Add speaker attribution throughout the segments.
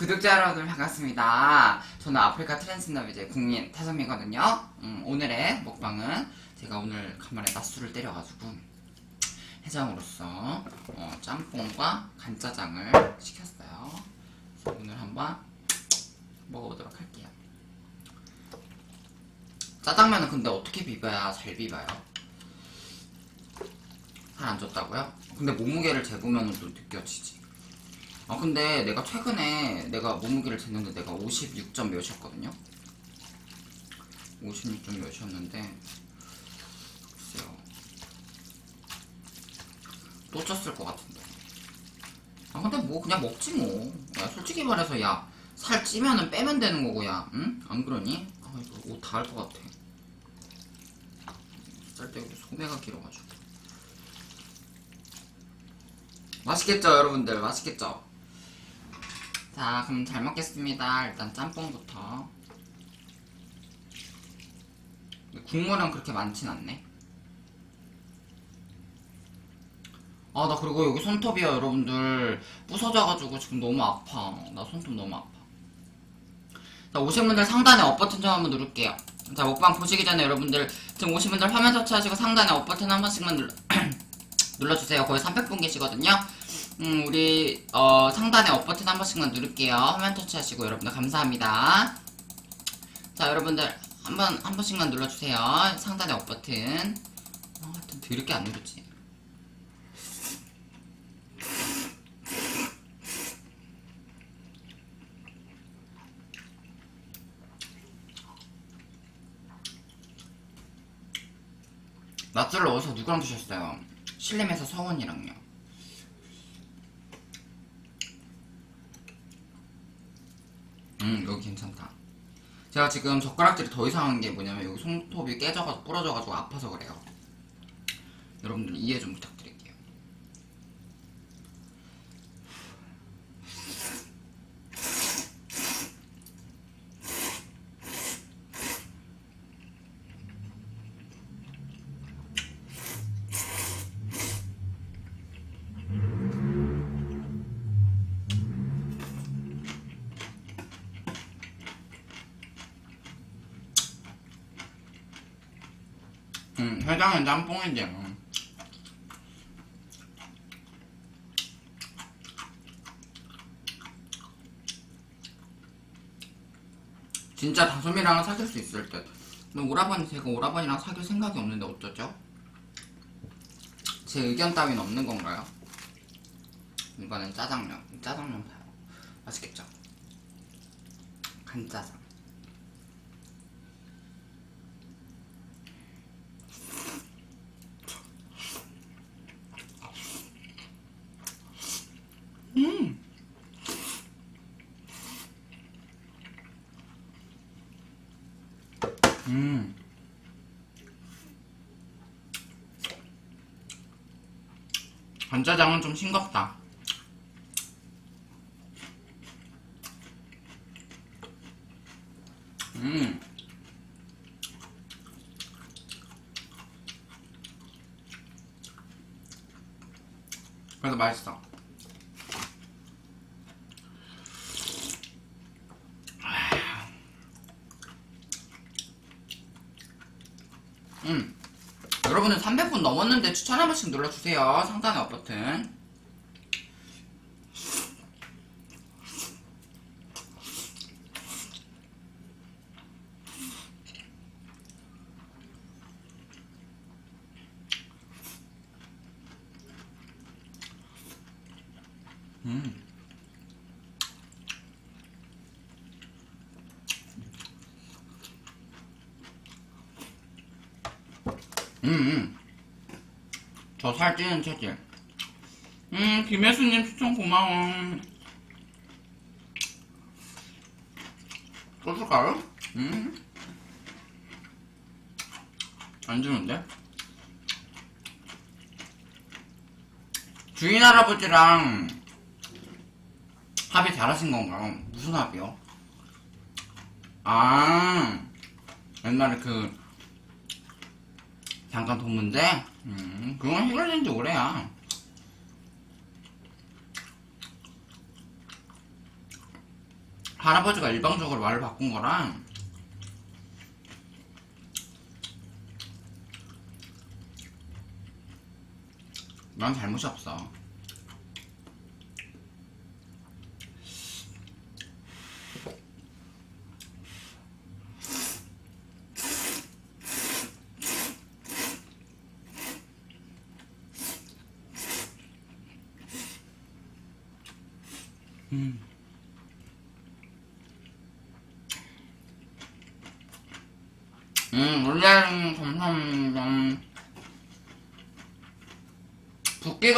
Speaker 1: 구독자 여러분 반갑습니다. 저는 아프리카 트랜스너비제 국민 태섬이거든요. 음, 오늘의 먹방은 제가 오늘 간만에 낮술을 때려가지고 해장으로서 어, 짬뽕과 간짜장을 시켰어요. 오늘 한번 먹어보도록 할게요. 짜장면은 근데 어떻게 비벼야 잘 비벼요? 살안 쪘다고요? 근데 몸무게를 재보면 또 느껴지지. 아 근데 내가 최근에 내가 몸무게를 쟀는데 내가 56점 몇이었거든요? 56점 몇이었는데 글쎄요. 또 쪘을 것 같은데. 아 근데 뭐 그냥 먹지 뭐 야 솔직히 말해서 야 살 찌면은 빼면 되는 거고 야 응? 안 그러니? 아 이거 옷 다 할 것 같아. 쌀때우리 소매가 길어가지고. 맛있겠죠 여러분들? 맛있겠죠? 자, 그럼 잘 먹겠습니다. 일단 짬뽕부터. 국물은 그렇게 많진 않네. 아, 나 그리고 여기 손톱이요, 여러분들. 부서져가지고 지금 너무 아파. 나 손톱 너무 아파. 자, 오신 분들 상단에 업 버튼 좀 한번 누를게요. 자, 먹방 보시기 전에 여러분들 지금 오신 분들 화면 터치하시고 상단에 업 버튼 한 번씩만 눌러, 눌러주세요. 거의 300분 계시거든요. 음, 우리 어, 상단에 업 버튼 한 번씩만 누를게요. 화면 터치하시고 여러분들 감사합니다. 자, 여러분들 한번 한 번씩만 눌러주세요. 상단에 업 버튼. 어, 하여튼 더럽게 안 누르지. 낮술을 어디서 누구랑 드셨어요? 신림에서 서원이랑요. 음 여기 괜찮다 제가 지금 젓가락질이 더 이상한 게 뭐냐면 여기 손톱이 깨져가지고 부러져가지고 아파서 그래요. 여러분들 이해 좀 부탁 회장은 짬뽕이지 음. 진짜 다솜이랑은 사귈 수 있을 듯 근데 오라버니 제가 오라버니랑 사귈 생각이 없는데 어쩌죠? 제 의견 따윈 없는 건가요? 이번엔 짜장면 짜장면 봐요 맛있겠죠? 간짜장 간짜장은 좀 싱겁다. 음. 그래도 맛있어. 5,000원 넘었는데 추천 한 번씩 눌러주세요. 상단에 버튼. 음. 저 살찌는 체질. 음, 김혜수님 추천 고마워. 소주가루? 음. 안 주는데? 주인 할아버지랑 합의 잘하신 건가요? 무슨 합의요? 아, 옛날에 그, 잠깐 돈 문제? 음, 그건 해결된 지 오래야. 할아버지가 일방적으로 말을 바꾼 거랑 난 잘못이 없어. 음, 원래는 감사합니다.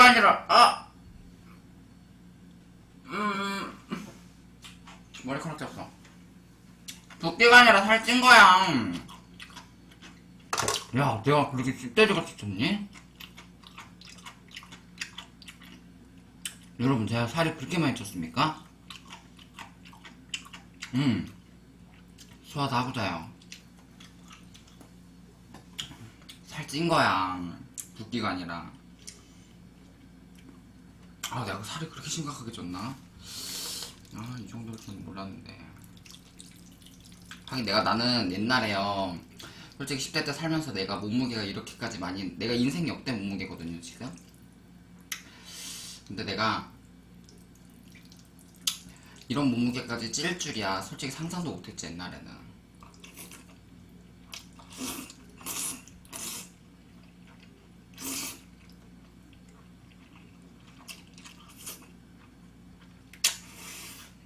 Speaker 1: 아니라, 아! 음, 머리카락 잡어. 붓기가 아니라 살찐 거야. 야, 내가 그렇게 cid대지같이 쪘니? 여러분, 제가 살이 그렇게 많이 쪘습니까? 음, 소화 다 하고 자요. 살찐 거야. 붓기가 아니라. 아, 내가 살이 그렇게 심각하게 쪘나? 아, 이 정도일 줄은 몰랐는데. 하긴 내가 나는 옛날에요. 솔직히 10대 때 살면서 내가 몸무게가 이렇게까지 많이, 내가 인생 역대 몸무게거든요, 지금. 근데 내가 이런 몸무게까지 찔 줄이야. 솔직히 상상도 못했지, 옛날에는.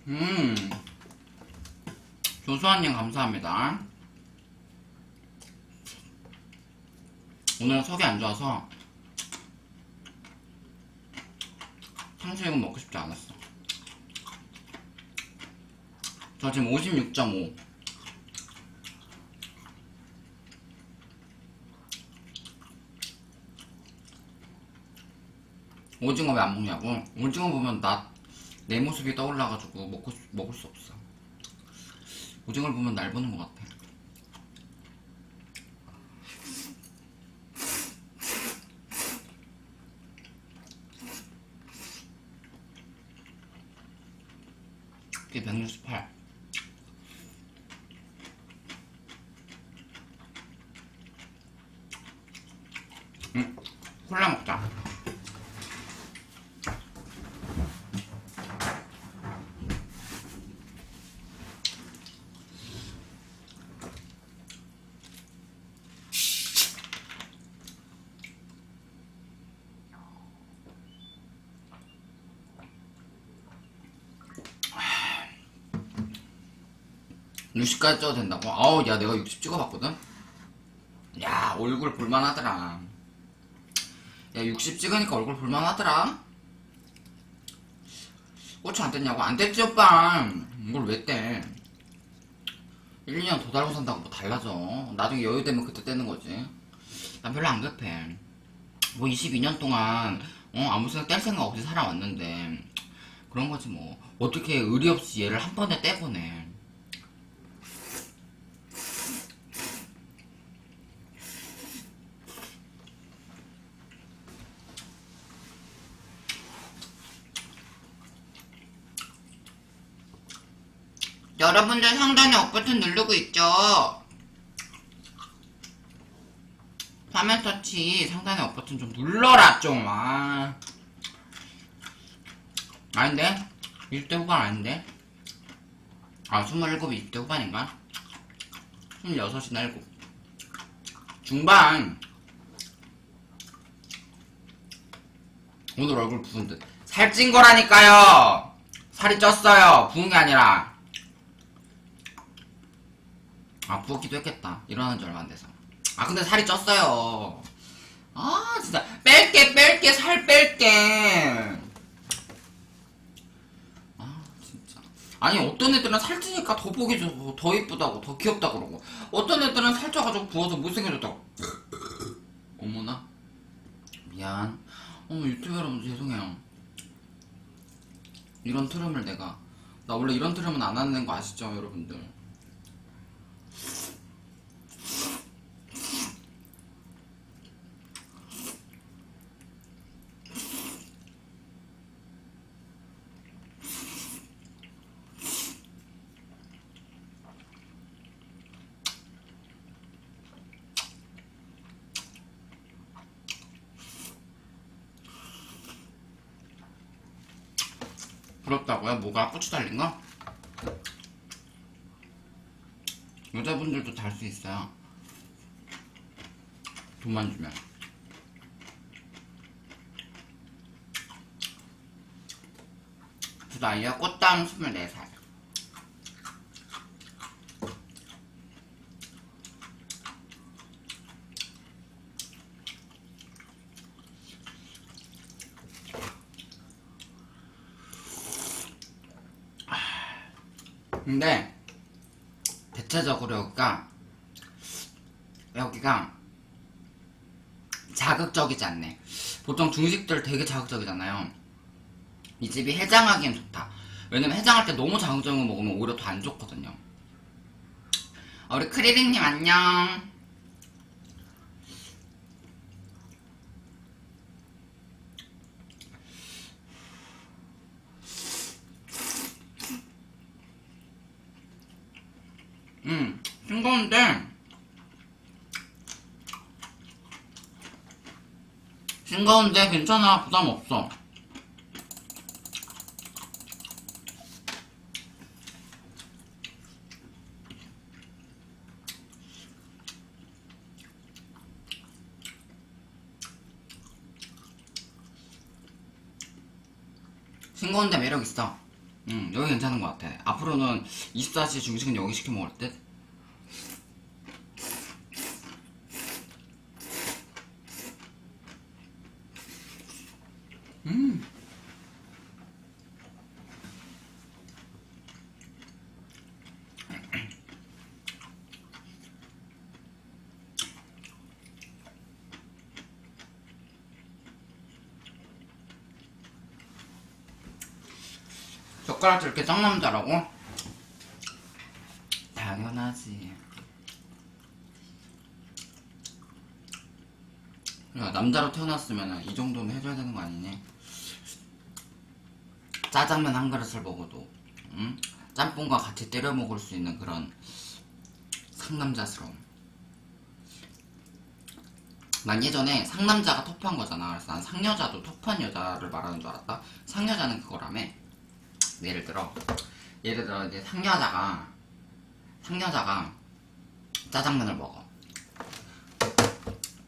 Speaker 1: 음. 조수아님 감사합니다. 오늘 속이 안 좋아서 탕수육은 먹고 싶지 않았어. 저 지금 56.5. 오징어 왜 안 먹냐고? 오징어 보면 나 내 모습이 떠올라가지고 먹고 싶- 먹을 수 없어. 오징어를 보면 날 보는 것 같아. 이게 168. 응, 콜라 먹자 .60까지 쪄도 된다고? 아우 야 내가 60 찍어봤거든? 야 얼굴 볼만하더라 야 60 찍으니까 얼굴 볼만하더라 고추 안 뗐냐고? 안 뗐지 오빠 이걸 왜 떼? 1, 2년 더 달고 산다고 뭐 달라져 나중에 여유 되면 그때 떼는 거지 난 별로 안 급해 뭐 22년 동안 어, 아무 생각 뗄 생각 없이 살아왔는데 그런 거지 뭐 어떻게 의리 없이 얘를 한 번에 떼보내 여러분들 상단에 업 버튼 누르고 있죠? 화면 터치 상단에 업 버튼 좀 눌러라 좀 아. 아닌데? 20대 후반 아닌데? 아 27이 20대 후반인가? 26이나 7 중반 오늘 얼굴 부은 듯 살찐 거라니까요 살이 쪘어요 부은 게 아니라 아 부었기도 했겠다. 일어난 지 얼마 안 돼서. 아 근데 살이 쪘어요. 아 진짜. 뺄게 뺄게 살 뺄게. 아 진짜. 아니 어떤 애들은 살찌니까 더 보기 좋고 더 이쁘다고 더 귀엽다 그러고. 어떤 애들은 살쪄가지고 부어서 못생겨졌다고. 어머나? 미안. 어머 유튜브 여러분 죄송해요. 이런 트름을 내가 나 원래 이런 트름은 안 하는 거 아시죠 여러분들 물었다고요? 뭐가 고추 달린 거? 여자분들도 달 수 있어요. 돈만 주면. 저 나이야 꽃당 24살. 근데 대체적으로 여기가 여기가 자극적이지 않네. 보통 중식들 되게 자극적이잖아요. 이 집이 해장하기엔 좋다. 왜냐면 해장할 때 너무 자극적인 거 먹으면 오히려 더 안 좋거든요. 아, 우리 크리링님 안녕. 음, 싱거운데 싱거운데 괜찮아 부담 없어. 싱거운데 매력 있어. 음, 여기 괜찮은 것 같아. 앞으로는 24시 중식은 여기 시켜 먹을 듯. 음. 젓가락 이렇게 쌍남자라고? 당연하지. 야, 남자로 태어났으면 이 정도는 해줘야 되는 거 아니니? 짜장면 한 그릇을 먹어도, 응? 짬뽕과 같이 때려 먹을 수 있는 그런 상남자스러움. 난 예전에 상남자가 터프한 거잖아. 그래서 난 상여자도 터프한 여자를 말하는 줄 알았다. 상여자는 그거라며. 예를 들어 예를 들어 이제 상여자가 상여자가 짜장면을 먹어.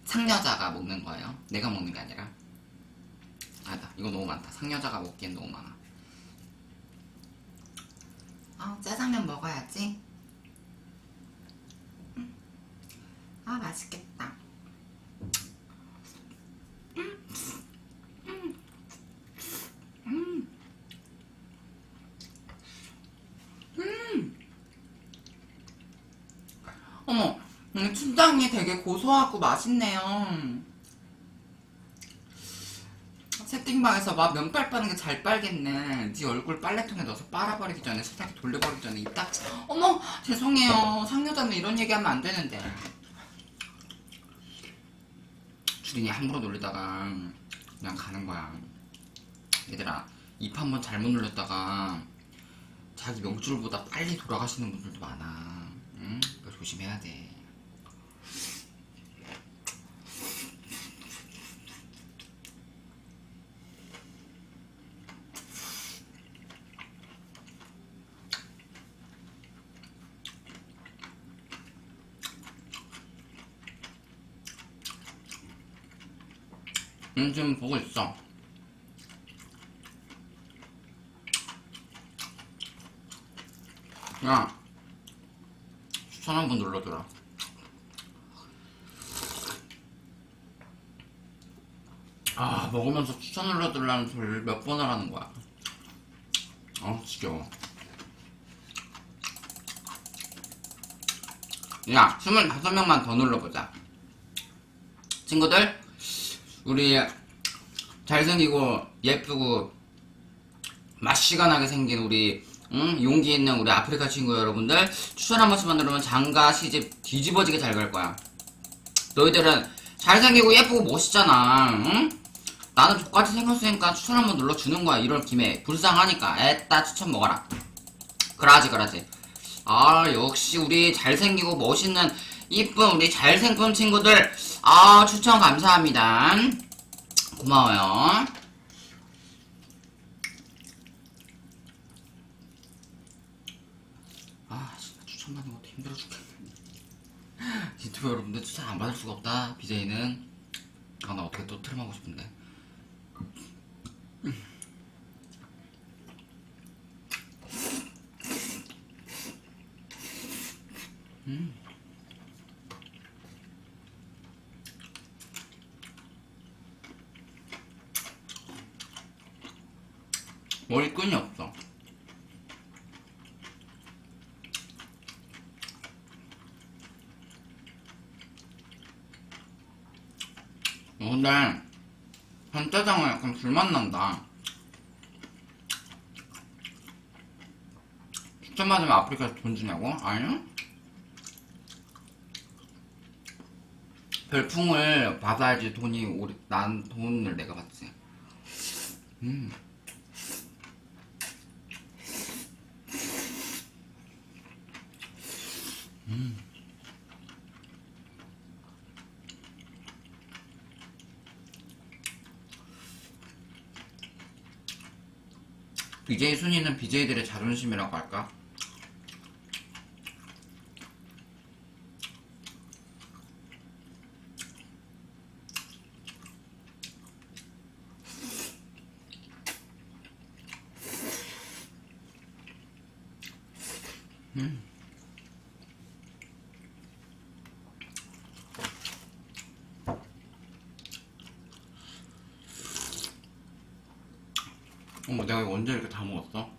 Speaker 1: 상여자가 먹는 거예요. 내가 먹는 게 아니라. 아니다 이거 너무 많다. 상여자가 먹기엔 너무 많아. 아 짜장면 먹어야지. 음. 아 맛있겠다 어머, 음, 춘장이 되게 고소하고 맛있네요. 채팅방에서 막 면발 빠는 게 잘 빨겠네. 네 얼굴 빨래통에 넣어서 빨아버리기 전에 세탁기 돌려버리기 전에 입 딱. 어머, 죄송해요. 상여자는 이런 얘기하면 안 되는데. 주린이 함부로 놀리다가 그냥 가는 거야. 얘들아, 입 한번 잘못 눌렀다가 자기 명줄보다 빨리 돌아가시는 분들도 많아. 응? 조심해야 돼. 응, 지금 보고 있어. 야, 추천 한 번 눌러줘라. 아, 먹으면서 추천 눌러달라는 소리를 몇 번을 하는 거야. 어, 지겨워. 야, 25명만 더 눌러보자. 친구들, 우리 잘생기고 예쁘고 맛시가 나게 생긴 우리 응? 용기 있는 우리 아프리카 친구 여러분들 추천 한 번씩만 누르면 장가 시집 뒤집어지게 잘 갈 거야. 너희들은 잘생기고 예쁘고 멋있잖아. 응? 나는 똑같이 생겼으니까 추천 한 번 눌러주는 거야. 이럴 김에 불쌍하니까 애따 추천 먹어라. 그라지 그라지. 아 역시 우리 잘생기고 멋있는 이쁜 우리 잘생긴 친구들. 아 추천 감사합니다. 고마워요. 아 진짜 추천 받는 것도 힘들어 죽겠네. 유튜브 여러분들 추천 안 받을 수가 없다 BJ는. 아 나 어떻게 또 트림하고 싶은데. 머리끈이 없어 어, 근데 간짜장은 약간 불맛 난다 추천 받으면 아프리카에서 돈 주냐고? 아니요 별풍을 받아야지 돈이 오리, 난 돈을 내가 받지 음. BJ 순위는 BJ들의 자존심이라고 할까? 어머 내가 이거 언제 이렇게 다 먹었어?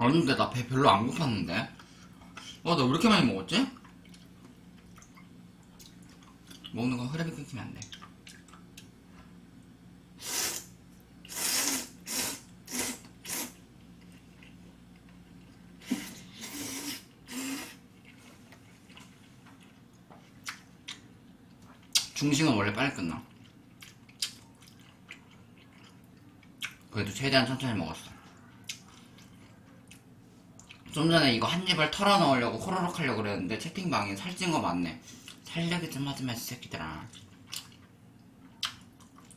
Speaker 1: 아니 근데 나 배 별로 안 고팠는데 어나왜 이렇게 많이 먹었지? 먹는 거 흐름이 끊기면 안돼 중식은 원래 빨리 끝나. 그래도 최대한 천천히 먹었어. 좀 전에 이거 한 입을 털어 넣으려고 호로록 하려고 그랬는데 채팅방에 살찐 거 맞네. 살려기 좀 하지 마, 이 새끼들아.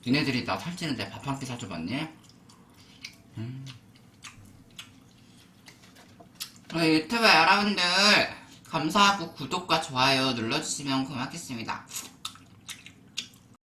Speaker 1: 니네들이 나 살찌는데 밥 한 끼 사줘봤니? 음. 어, 유튜브 여러분들 감사하고 구독과 좋아요 눌러주시면 고맙겠습니다.